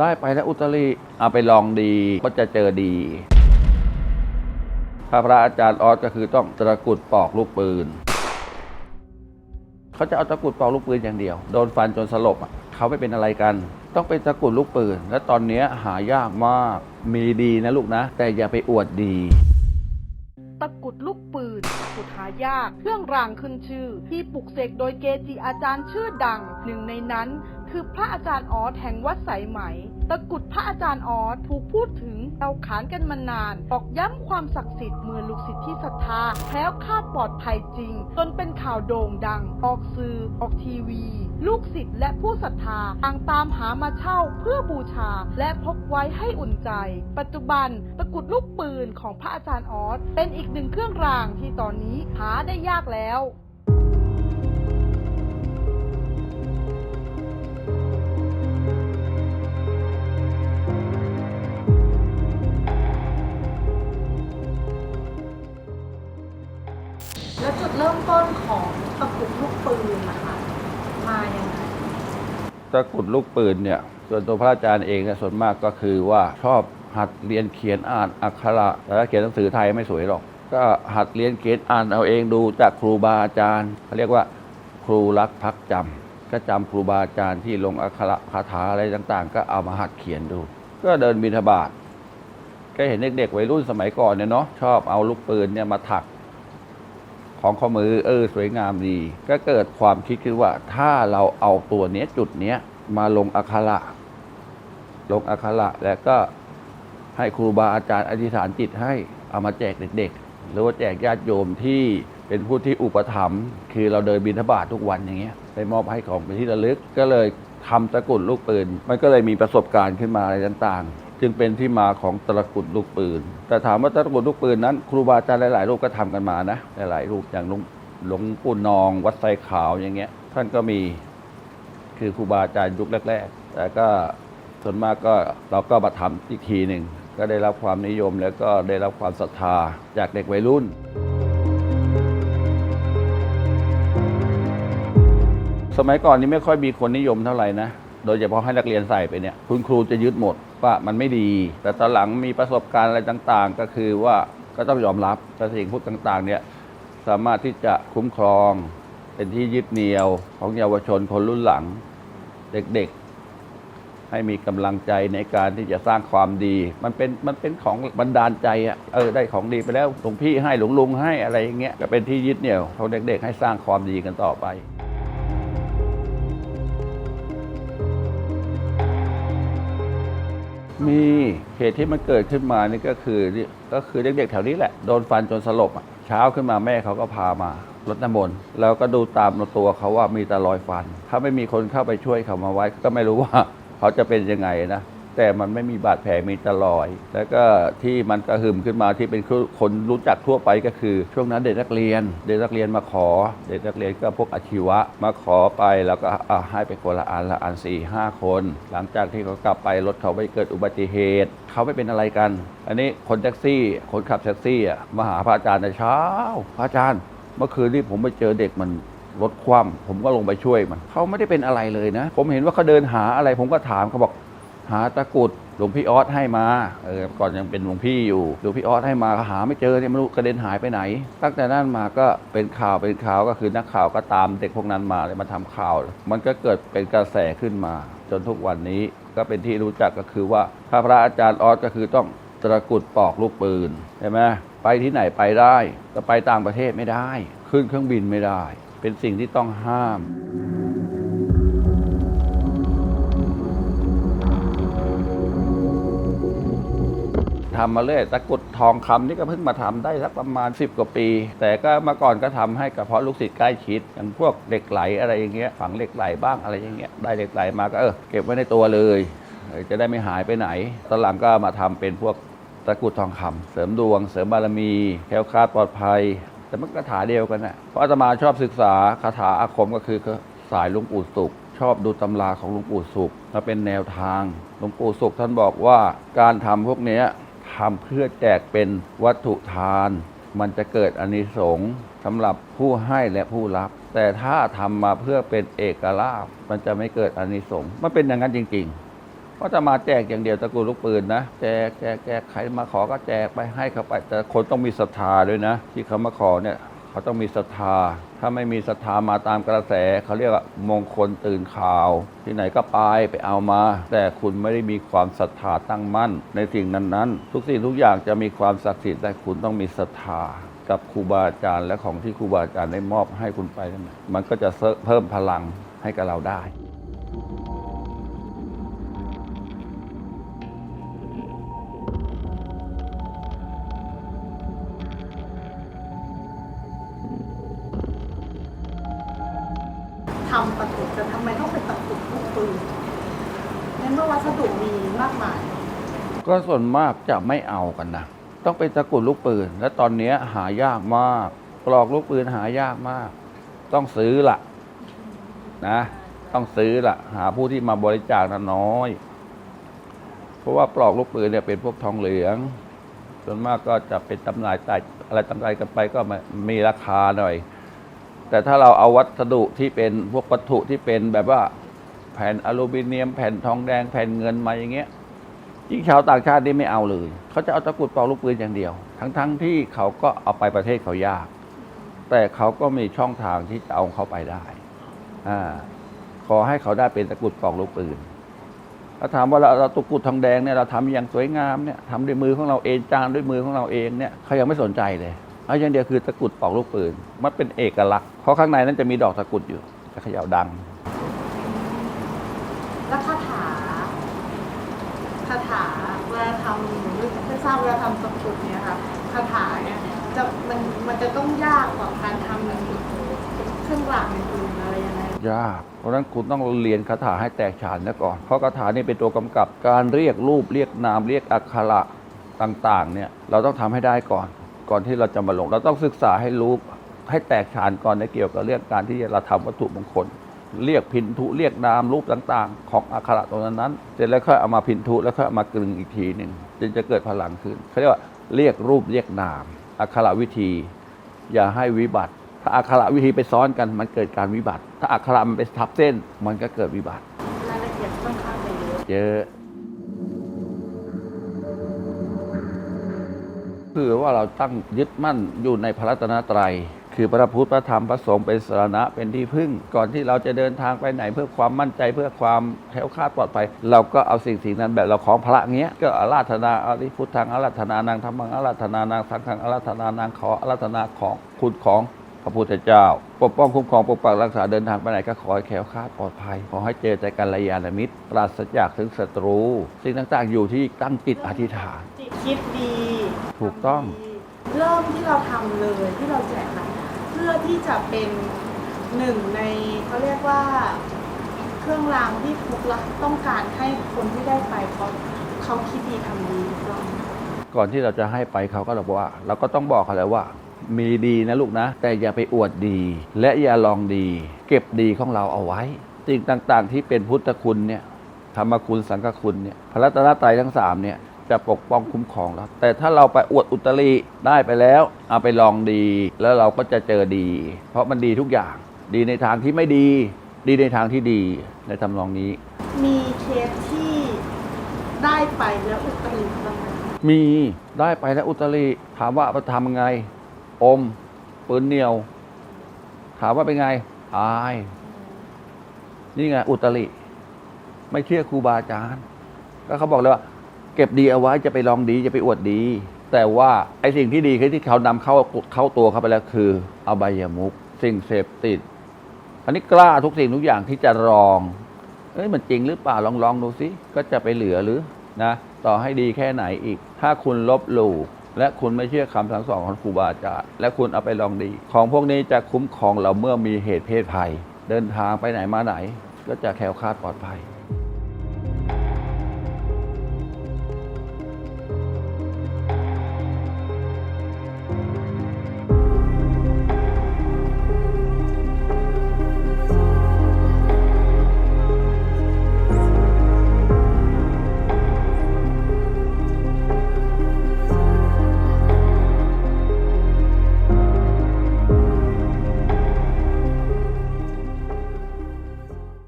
ได้ไปแล้วอุตริเอาไปลองดีก็จะเจอดีพระพระอาจารย์ออสก็คือต้องตะกุดปอกลูกปืน เขาจะเอาตะกุดปอกลูกปืนอย่างเดียว โดนฟันจนสลบอะเขาไม่เป็นอะไรกัน ต้องเป็นตะกุดลูกปืน และตอนนี้หายากมากมีดีนะลูกนะ แต่อย่าไปอวดดี ตะกุดลูกายาก เครื่องรางขึ้นชื่อ ที่ปลุกเสกโดยเกจิอาจารย์ชื่อดัง หนึ่งในนั้น คือพระอาจารย์ออสแห่งวัดสายไหม ตะกุดพระอาจารย์ออสถูกพูดถึงเราขานกันมานาน ตอกย้ำความศักดิ์สิทธิ์เมื่อลูกศิษย์ที่ศรัทธาแคล้วคาดปลอดภัยจริง จนเป็นข่าวโด่งดัง ออกสื่อ ออกทีวี ลูกศิษย์และผู้ศรัทธาต่างตามหามาเช่าเพื่อบูชา และพกไว้ให้อุ่นใจ ปัจจุบันตะกุดลูกปืนของพระอาจารย์ออสเป็นอีกหนึ่งเครื่องรางที่ตอนนี้หาได้ยากแล้ว ตะกุดลูกปืนเนี่ยส่วนตัวพระอาจารย์เองเนี่ยส่วนมากก็คือว่าชอบหัดเรียนเขียนอ่านอักขระแต่ถ้าเขียนหนังสือไทยไม่สวยหรอก ก็หัดเรียนเขียนอ่านเอาเองดูจากครูบาอาจารย์เขาเรียกว่าครูรักพักจำก็จำครูบาอาจารย์ที่ลงอักขระคาถาอะไรต่าง ๆ ก็เอามาหัดเขียนดู ก็เดินบิณฑบาตก็เห็นเด็กๆวัยรุ่นสมัยก่อนเนี่ยเนาะชอบเอาลูกปืนเนี่ยมาถัก ของข้อมือเออสวยงามดี ก็เกิดความคิดขึ้นว่าถ้าเราเอาตัวเนี้ยจุดเนี้ยมาลงอักขระลงอักขระแล้วก็ให้ครูบาอาจารย์อธิษฐานจิตให้เอามาแจกเด็กๆ หรือว่าแจกญาติโยมที่เป็นผู้ที่อุปถัมภ์คือเราเดินบิณฑบาตทุกวันอย่างเงี้ยไปมอบให้ของเป็นที่ระลึก ก็เลยทำตะกรุดลูกปืน มันก็เลยมีประสบการณ์ขึ้นมาอะไรต่างๆ จึงเป็นที่มาของตะกุดลูกปืน แต่ถามว่าตะกุดลูกปืนนั้น ครูบาอาจารย์หลายๆรูปก็ทำกันมานะ หลายๆรูปอย่างหลวงหลวงปู่นอง วัดไซขาวอย่างเงี้ย ท่านก็มีคือครูบาอาจารย์ยุคแรก ๆ แต่ก็ส่วนมากก็เราก็มาทำอีกทีหนึ่งก็ได้รับความนิยมแล้วก็ได้รับความศรัทธาจากเด็กวัยรุ่น สมัยก่อนนี้ไม่ค่อยมีคนนิยมเท่าไหร่นะ โดยเฉพาะให้นักเรียนใส่ไปเนี่ย คุณครูจะยึดหมดว่ามันไม่ดี แต่ตอนหลังมีประสบการณ์อะไรต่างๆ ก็คือว่าก็ต้องยอมรับแต่สิ่งพูดต่างๆ เนี่ยสามารถที่จะคุ้มครอง เป็นที่ยึดเหนี่ยวของเยาวชนคนรุ่นหลัง เด็กๆ ให้มีกำลังใจในการที่จะสร้างความดี มันเป็นมันเป็นของบันดาลใจอะเออได้ของดีไปแล้วหลวงพี่ให้หลวงลุงให้อะไรอย่างเงี้ยก็เป็นที่ยึดเหนี่ยวของเด็ก ๆ ให้สร้างความดีกันต่อไป มีเหตุที่มันเกิดขึ้นมานี่ก็คือก็คือเด็กๆแถวนี้แหละโดนฟันจนสลบอะเช้าขึ้นมาแม่เขาก็พามารดน้ำมนต์แล้วก็ดูตามตัวเขาว่ามีแต่รอยฟัน ถ้าไม่มีคนเข้าไปช่วยเขามาไว้ ก็ไม่รู้ว่าเขาจะเป็นยังไงนะ แต่มันไม่มีบาดแผลมีต่รอย แล้วก็ที่มันกระหึ่มขึ้นมาที่เป็นคนรู้จักทั่วไปก็คือ ช่วงนั้นเด็กนักเรียน เด็กนักเรียนมาขอ เด็กนักเรียนก็พวกอาชีวะมาขอไปแล้วก็ให้ไปคนละอันละอันสี่ห้าคน หลังจากที่เขากลับไปรถเขาไปเกิดอุบัติเหตุ เขาไม่เป็นอะไรกัน อันนี้คนแท็กซี่ คนขับแท็กซี่อะมาหาพระอาจารย์ในเช้า พระอาจารย์ เมื่อคืนนี้ผมไปเจอเด็กมันรถคว่ำผมก็ลงไปช่วยมันเขาไม่ได้เป็นอะไรเลยนะ ผมเห็นว่าเขาเดินหาอะไร ผมก็ถามเขาบอก หาตะกุดหลวงพี่ออสให้มาเออก่อนยังเป็นหลวงพี่อยู่หลวงพี่ออสให้มาหาไม่เจอเนี่ยไม่รู้กระเด็นหายไปไหน ตั้งแต่นั้นมาก็เป็นข่าวเป็นข่าวก็คือนักข่าวก็ตามเด็กพวกนั้นมาเลยมาทำข่าว มันก็เกิดเป็นกระแสขึ้นมา จนทุกวันนี้ก็เป็นที่รู้จักก็คือว่าพระพระอาจารย์ออสก็คือต้องตะกุดปอกลูกปืนใช่ไหมไปที่ไหนไปได้แต่ไปต่างประเทศไม่ได้ ขึ้นเครื่องบินไม่ได้ เป็นสิ่งที่ต้องห้าม ทำมาเรื่อยตะกุดทองคำนี่ก็เพิ่งมาทำได้สักประมาณ 10 กว่าปี แต่ก็เมื่อก่อนก็ทำให้กับเพาะลูกศิษย์ใกล้ชิดอย่างพวกเหล็กไหลอะไรอย่างเงี้ยฝังเหล็กไหลบ้างอะไรอย่างเงี้ยได้เหล็กไหลมาก็เออเก็บไว้ในตัวเลยจะได้ไม่หายไปไหน ตอนหลังก็มาทำเป็นพวกตะกุดทองคำเสริมดวง เสริมบารมีแคล้วคลาดปลอดภัย แต่มันคาถาเดียวกันนะเพราะอาตมาชอบศึกษาคาถาอาคมก็คือสายลวงปู่สุข ชอบดูตำราของลวงปู่สุขมาเป็นแนวทางหลวงปู่สุขท่านบอกว่าการทำพวกเนี้ย ทำเพื่อแจกเป็นวัตถุทาน มันจะเกิดอานิสงส์สำหรับผู้ให้และผู้รับ แต่ถ้าทำมาเพื่อเป็นเอกลาภมันจะไม่เกิดอานิสงส์มันเป็นอย่างนั้นจริง ๆ ก็จะมาแจกอย่างเดียวตะกูลลูกปืนนะแจกแจกแจกใครมาขอก็แจกไปให้เขาไป แต่คนต้องมีศรัทธาด้วยนะ ที่เขามาขอเนี่ย เขาต้องมีศรัทธา ถ้าไม่มีศรัทธามาตามกระแส เขาเรียกว่ามงคลตื่นข่าว ที่ไหนก็ไปไปเอามา แต่คุณไม่ได้มีความศรัทธาตั้งมั่น ในสิ่งนั้นๆ ทุกสิ่งทุกอย่างจะมีความศักดิ์สิทธิ์แต่คุณต้องมีศรัทธากับครูบาอาจารย์และของที่ครูบาอาจารย์ได้มอบให้คุณไปนั่นมันก็จะเพิ่มพลังให้กับเราได้ ทำตะกรุดแต่ทำไมต้องเป็นตะกรุดลูกปืนในเมื่อวัสดุมีมากมาย ก็ส่วนมากจะไม่เอากันนะต้องเป็นตะกรุดลูกปืน และตอนนี้หายากมากปลอกลูกปืนหายากมาก ต้องซื้อละนะ ต้องซื้อละหาผู้ที่มาบริจาคนะน้อย เพราะว่าปลอกลูกปืนเนี่ยเป็นพวกทองเหลือง ส่วนมากก็จะเป็นตำนายแต่อะไรตำนายกันไปก็มีราคาหน่อย แต่ถ้าเราเอาวัสดุที่เป็นพวกวัตถุที่เป็นแบบว่าแผ่นอลูมิเนียม แผ่นทองแดงแผ่นเงินมาอย่างเงี้ยยิ่งชาวต่างชาตินี่ไม่เอาเลย เขาจะเอาตะกรุดเป่าลูกปืนอย่างเดียว ทั้งๆทที่เขาก็เอาไปประเทศเขายาก แต่เขาก็มีช่องทางที่จะเอาเขาไปได้อ่าขอให้เขาได้เป็นตะกรุดเป่าลูกปืนถ้าถามว่าเราเราตะกรุดทองแดงเนี่ยเราทำอย่างสวยงามเนี่ยทำด้วยมือของเราเองจานด้วยมือของเราเองเนี่ยเขายังไม่สนใจเลย เอาอย่างเดียวคือตะกรุดเป่าลูกปืน มันเป็นเอกลักษณ์ เพราะข้างในนั้นจะมีดอกตะกรุดอยู่ จะเขย่าดัง แล้วคาถาคาถาเวลาทำหนูไม่ทราบเวลาทำตะกรุดเนี่ยค่ะคาถาเนี่ยจะมันมันจะต้องยากกว่าการทำอย่างอื่นเครื่องรางอย่างอื่นอะไรยังไงยาก เพราะฉะนั้นคุณต้องเรียนคาถาให้แตกฉานซะก่อน เพราะคาถานี่เป็นตัวกำกับการเรียกรูปเรียกนามเรียกอักขระต่างๆเนี่ยเราต้องทำให้ได้ก่อน ก่อนที่เราจะมาลง เราต้องศึกษาให้รู้ให้แตกฉานก่อนในเกี่ยวกับเรื่องการที่เราทำวัตถุมงคล เรียกพินทุเรียกนามรูปต่างๆ ของอักขระตรงนั้นนั้นเสร็จแล้วค่อยเอามาพินทุแล้วค่อยเอามากลึงอีกทีหนึ่งจึงจะเกิดพลังขึ้นเขาเรียกว่าเรียกรูปเรียกนามอักขระวิธี อย่าให้วิบัติ ถ้าอักขระวิธีไปซ้อนกันมันเกิดการวิบัติ ถ้าอักขระมันไปทับเส้นมันก็เกิดวิบัติรายละเอียดค่อนข้างจะเยอะเยอะ คือว่าเราตั้งยึดมั่นอยู่ในพระรัตนตรัย คือพระพุทธพระธรรมพระสงฆ์เป็นสารณะเป็นที่พึ่ง ก่อนที่เราจะเดินทางไปไหนเพื่อความมั่นใจเพื่อความแคล้วคลาดปลอดภัยเราก็เอาสิ่งสิ่งนั้นแบบเราของพระเงี้ยก็อาราธนาอาริพุทธังอาราธนานางธรรมังอาราธนานางสังฆังอาราธนานางขออาราธนาของคุณของ ระพุทธเจ้า ปกป้องคุ้มครองปกปักรักษาเดินทางไปไหนก็ขอให้แคล้วคลาดปลอดภัย ขอให้เจอแต่กัลยาณมิตร ปราศจากถึงศัตรู สิ่งต่างๆอยู่ที่ตั้งจิตอธิษฐาน จิตคิดดีถูกต้องทำดีเริ่มที่เราทำเลยที่เราแจกนะเพื่อที่จะเป็นหนึ่งในเขาเรียกว่า เครื่องรางที่ทุกละต้องการให้คนที่ได้ไปเขาเขาคิดดีทำดีถูกต้อง ก่อนที่เราจะให้ไปเขาก็บอกว่า เราก็ต้องบอกเขาแล้วว่า มีดีนะลูกนะ แต่อย่าไปอวดดี และอย่าลองดี เก็บดีของเราเอาไว้สิ่งต่างๆ ที่เป็นพุทธคุณเนี่ยธรรมคุณสังฆคุณเนี่ยพระรัตนตรัยทั้งสามเนี่ยจะปกป้องคุ้มครองเราแต่ถ้าเราไปอวดอุตริได้ไปแล้ว เอาไปลองดี แล้วเราก็จะเจอดี เพราะมันดีทุกอย่าง ดีในทางที่ไม่ดี ดีในทางที่ดีในทำนองนี้ มีเคสที่ได้ไปแล้วอุตริบ้างไหมมีได้ไปแล้วอุตริถามว่าเอาไปทำยังไง อม ปืนเหนียว ถามว่าเป็นไง อาย นี่ไง อุตริ ไม่เชื่อครูบาอาจารย์ ก็เขาบอกเลยว่า เก็บดีเอาไว้จะไปลองดีจะไปอวดดี แต่ว่าไอ้สิ่งที่ดีคือที่เขานำเข้าเข้าตัวเขาไปแล้วคืออบายมุกสิ่งเสพติด อันนี้กล้าทุกสิ่งทุกอย่างที่จะลองเอ้ยมันจริงหรือเปล่าลองลองดูสิก็จะไปเหลือหรือนะ ต่อให้ดีแค่ไหนอีก ถ้าคุณลบหลู่ และคุณไม่เชื่อคำสั่งสอนของครูบาอาจารย์และคุณเอาไปลองดี ของพวกนี้จะคุ้มครองเราเมื่อมีเหตุเพศภัย เดินทางไปไหนมาไหน ก็จะแคล้วคลาดปลอดภัย